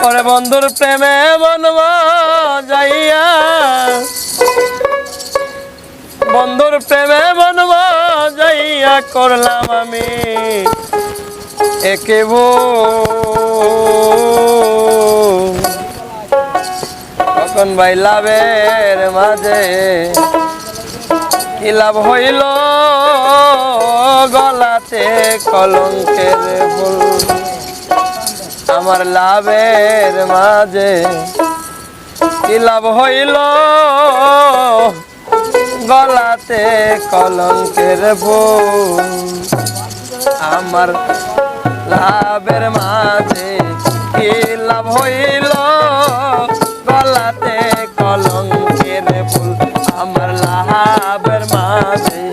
ওরে বন্ধুর প্রেমে বনব যাইয়া বন্ধুর প্রেমে বনব যাইয়া করলাম আমি একে তখন বাইলাবের মাঝে কি লাভ হইল? গলাতে কলঙ্কের বলুন আমার লাভের মাঝে কি লাভ হইল? গলাতে কলঙ্কের ভুল আমার লাভের মাঝে কি লাভ হইল? গলাতে কলঙ্কের ভুল আমার লাভের মাঝে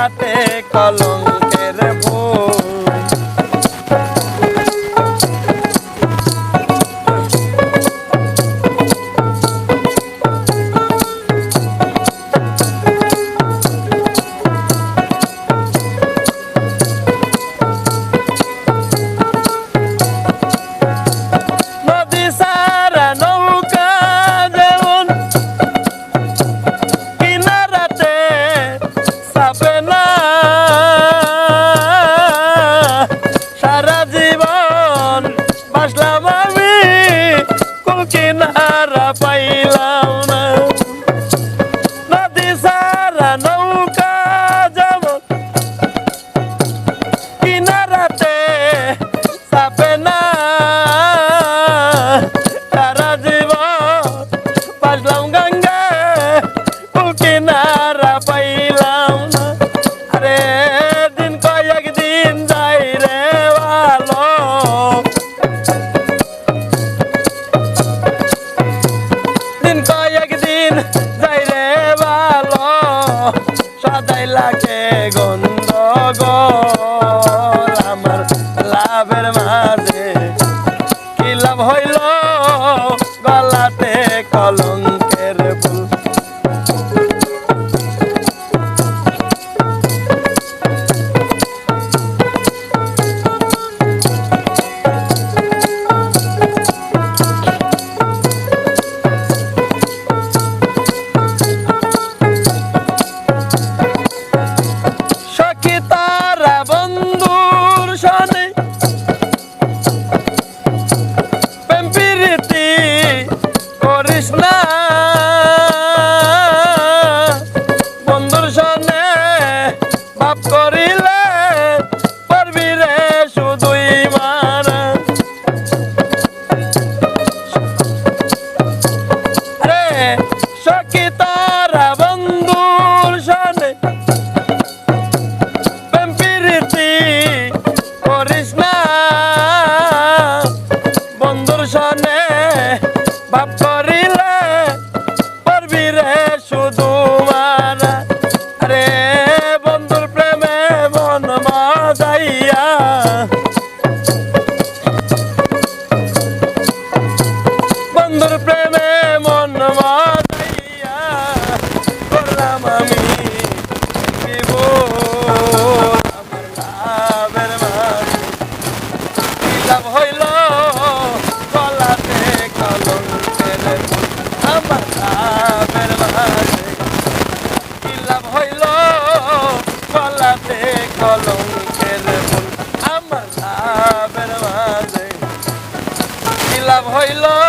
হাতে কলম love this. 합쳐. লাভ হইল।